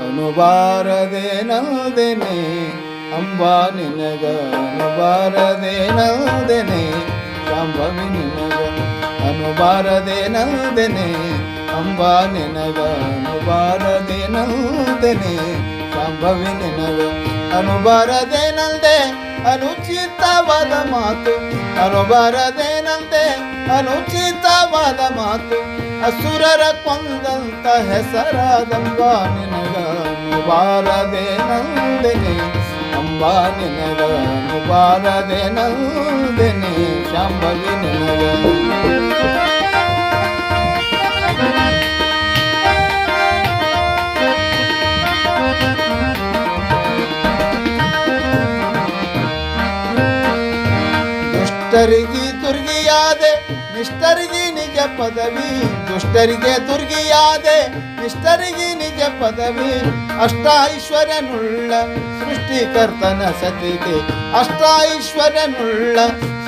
ಅನುಬಾರದೆ ನಂದೆನೆ ಅಂಬಾ ನಿನಗ ಅನುಬಾರದೆ ನಂದೆನೆ ಶಾಂಭವಿ ನಿನಗ ಅನುಬಾರದೆ ನಂದೆನೆ ಅಂಬಾ ನಿನಗ ಅನುಬಾರದೆ ನಂದೆನೆ ಶಾಂಭವಿ ನಿನಗ ಅನುಬಾರದೆ ನಂದೆ ಅನುಚಿತವಾದ ಮಾತು. ಅನುಬಾರದೇನಂತೆ ಅನುಚಿತವಾದ ಮಾತು. ಅಸುರರ ಕೊಂದಂತ ಹೆಸರಾದಂಬ ನಿನಗ ಅನುಬಾರದೆ ನಂದೆನೆ ಅಂಬಾ ನಿನಗ ಶಾಂಭವಿ ದುಷ್ಟರಿಗೆ ತುರ್ಗಿಯಾದೆ ನಿಷ್ಠರಿಗೆ ನಿಜ ಪದವಿ, ದುಷ್ಟರಿಗೆ ತುರ್ಗಿಯಾದೆ ನಿಷ್ಠರಿಗೆ ನಿಜ ಪದವಿ. ಅಷ್ಟೈಶ್ವರ್ಯನುಳ್ಳ ಸೃಷ್ಟಿಕರ್ತನ ಸತಿಗೆ ಅಷ್ಟೈಶ್ವರ್ಯನುಳ್ಳ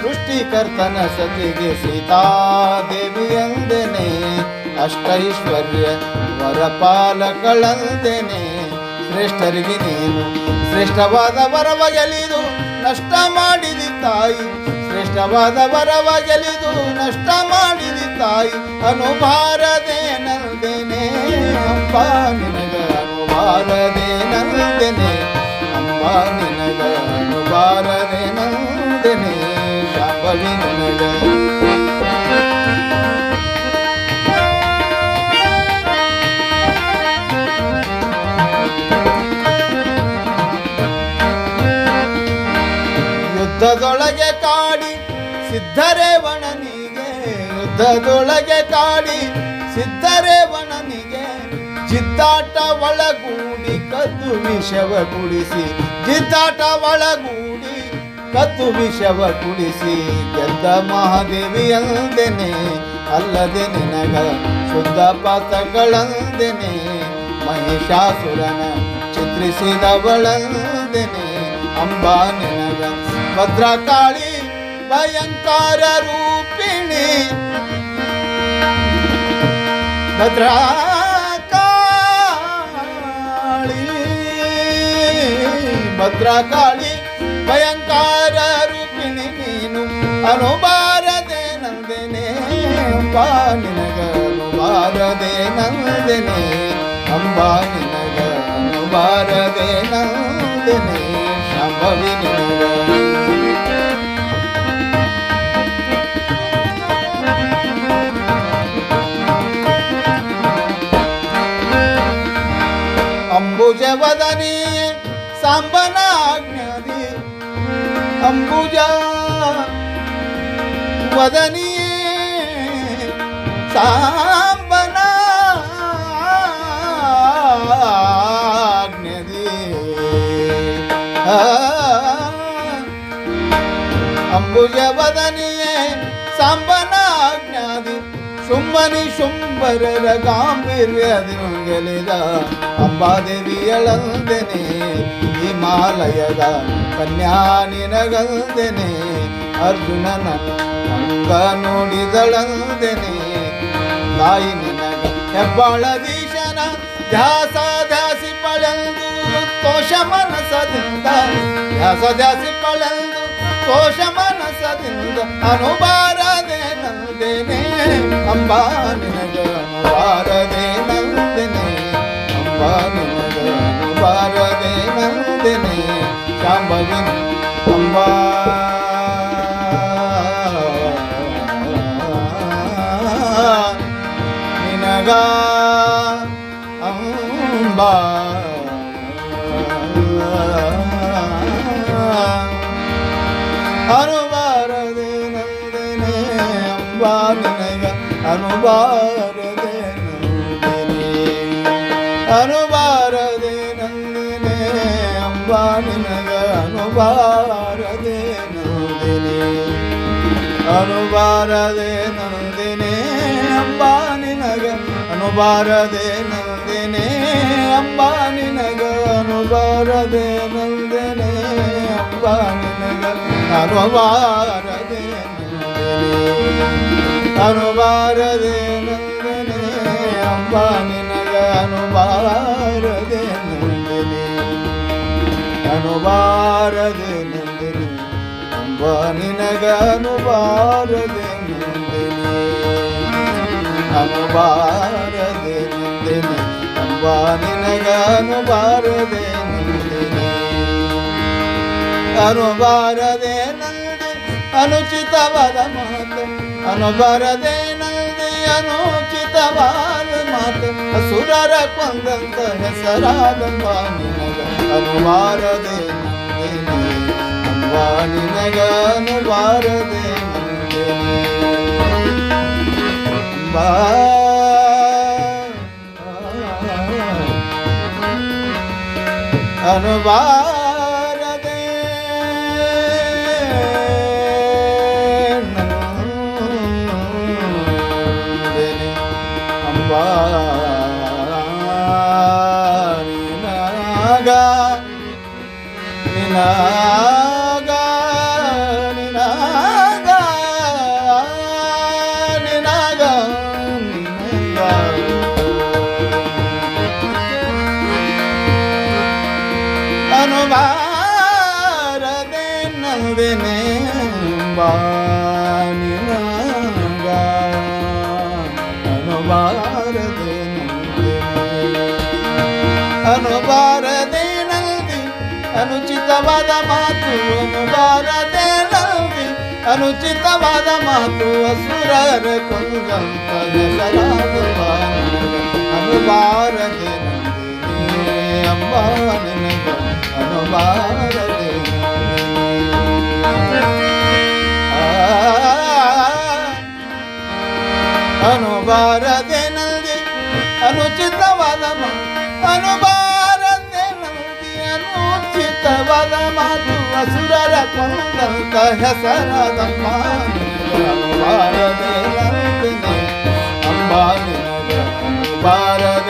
ಸೃಷ್ಟಿಕರ್ತನ ಸತಿಗೆ ಸೀತಾದೇವಿ ಎಂದೆನೆ ಅಷ್ಟೈಶ್ವರ್ಯ ವರಪಾಲಗಳಂದೆನೆ ಶ್ರೇಷ್ಠರಿಗೆ ನೀನು ಶ್ರೇಷ್ಠವಾದ ವರವ ಗೆಲಿದು ನಷ್ಟ ಮಾಡಿದಿ ತಾಯಿ. ಶ್ರೇಷ್ಠವಾದ ವರವ ಗೆಲಿದು ನಷ್ಟ ಮಾಡಿದಿ ತಾಯಿ. ಅನುಭಾರದೆ ನಂದೆನೆ ಅಪ್ಪ ನಿನಗ ಅನುಭಾರದೆ ನಂದೆನೆ ಅಮ್ಮ ನಿನಗ ಅನುಭಾರದೆ ನಂದೆನೆ ಶಾಂಬವಿ ನಿನಗ ಕಾಡಿ ಸಿದ್ಧರೇವಣನಿಗೆ ಯುದ್ಧದೊಳಗೆ ಕಾಡಿ ಸಿದ್ಧರೇವಣನಿಗೆ ಜಿದ್ದಾಟ ಒಳಗೂಡಿ ಕದ್ದು ವಿಷವ ಕುಡಿಸಿ, ಜಿದ್ದಾಟ ಒಳಗೂಡಿ ಕದ್ದು ವಿಷವ ಕುಡಿಸಿ, ಗೆದ್ದ ಮಹಾದೇವಿ ಅಂದೆನೆ, ಅಲ್ಲದೆ ನಿನಗ ಶುದ್ಧ ಪಾತ್ರಗಳಂದೆನೆ, ಮಹಿಷಾಸುರನ ಚಿತ್ರಿಸಿದವಳಂದೆನೆ, ಅಂಬಾ ನಿನಗ ಭದ್ರಕಾಳಿ ಭಯಂಕರ ರೂಪಿಣಿ. ಭದ್ರಕಾಳಿ ಭದ್ರಕಾಳಿ, ಭಯಂಕರ ರೂಪಿಣಿ, ನೀನು ಅನುಬಾರದೆ ನಂದನೆ ಅಂಬಾ, ನಿನಗ ಅನುಬಾರದೆ ನಂದೆನೆ. ಅಂಬಾ, ನಿನಗ ಅನುಬಾರದೆ ನಂದೆನೆ. ಶಂಭವಿ, ನಿನಗ ಅಂಬುಜ ವದನಿ ಸಾಂಬನ ಅಂಬುಜ ವದನಿಯೇ ಸಾಂಬನಾಜ್ಞಾದಿ ಸುಮ್ಮನಿ ಶುಂಭನಿ ಶುಂಭರರ ಗಾಂಭೀರ್ಯದಿನು ಗೆಲಿದ ಅಂಬಾದೇವಿಯಳಂದೆನೆ ಹಿಮಾಲಯದ ಕನ್ಯಾ ನಿನಗಂದೆನೆ ಅರ್ಜುನನ ಅಂಗ ನೋಡಿದಳಂದೆನೆ ತಾಯಿ ನಿನಗ ಹೆಬ್ಬಾಳದೀಶನ ಧ್ಯಾಸ ಧ್ಯಾಸಿ ಪಳೆಂದು ತೋಷ ಮನಸದಿಂದ ಧ್ಯಾಸ ಧ್ಯಾಸಿ ಪಳೆಂದು ತೋಷ ಮನಸದಿಂದ ಅನುಬಾರದೆ ನಂದೆನೆ ಅಂಬಾ ನಿನಗ ಅನುಬಾರದೆ ನಂದೆನೆ ಅಂಬಾ ನಿನಗ ಅನುಬಾರದೆ ನಂದೆನೆ சாம்பவின் அம்பா நினகா அம்பா. அனுபாரதே நந்தனே அம்பா நினைக அனுபா அனுபாரதே நந்தினே. அனுபாரதே நந்தினே அம்பானி நகர். அனுபாரதே நந்தினே அம்பானி நகர். அனுபாரதே நந்தினே அம்பானி நகர். அனுபாரதே அனுபாரதே நந்தினே அம்பானி நகர். அனுபாரதே நந்தினே. அனுபார ಅನುಬಾರದೆ ನಂದಿನಿ, ಅಂಬ ನಿನಗ ಬಾರದೆ ನಂದಿನಿ. ಅನುಬಾರದೆ ನಂದಿನಿ, ಅಂಬ ನಿನಗ ಬಾರದೆ ನಂದಿನಿ. ಅನುಬಾರದೆ ನಂದಿ, ಅನುಚಿತವಾದ ಮಾತು. ಅನುಬಾರದೆ ನಂದಿ, ಅನುಚಿತವಾದ ಮಾತು. ಅಸುರರ ಕೊಂದಂತ ಹೆಸರಾದ ನಿನಗ ಅನುಬಾರದೆ ನಂದಿನಿ. ಅಂಬ ನಿನಗ ಅನುಬಾರದೆ ನಂದಿನಿ ಅಂಬಾ ಅನುಬಾರದೆ ನಂದಿನಿ ಅಂಬಾ ನಿನಗ ನಿನಗ భారదే నందినే వాణి అనుభారదే అనుభారదే నంది అనుచితవాద మాతు అనుభారదే నంది అనుచితవాದ మాతు అసురార కొంగంత అనుభారదే నందినే అంబా. ನಂದಿ ಅನುಚಿತವಾದ ಮಾತು ಅಸುರರ ಕೊಂದಂತ ಹೆಸರಾದಮ್ಮ ಅನುಬಾರದೆ ನಂದಿನಿ ಅಂಬಾ ನಿನಗ ಅನುಬಾರದೆ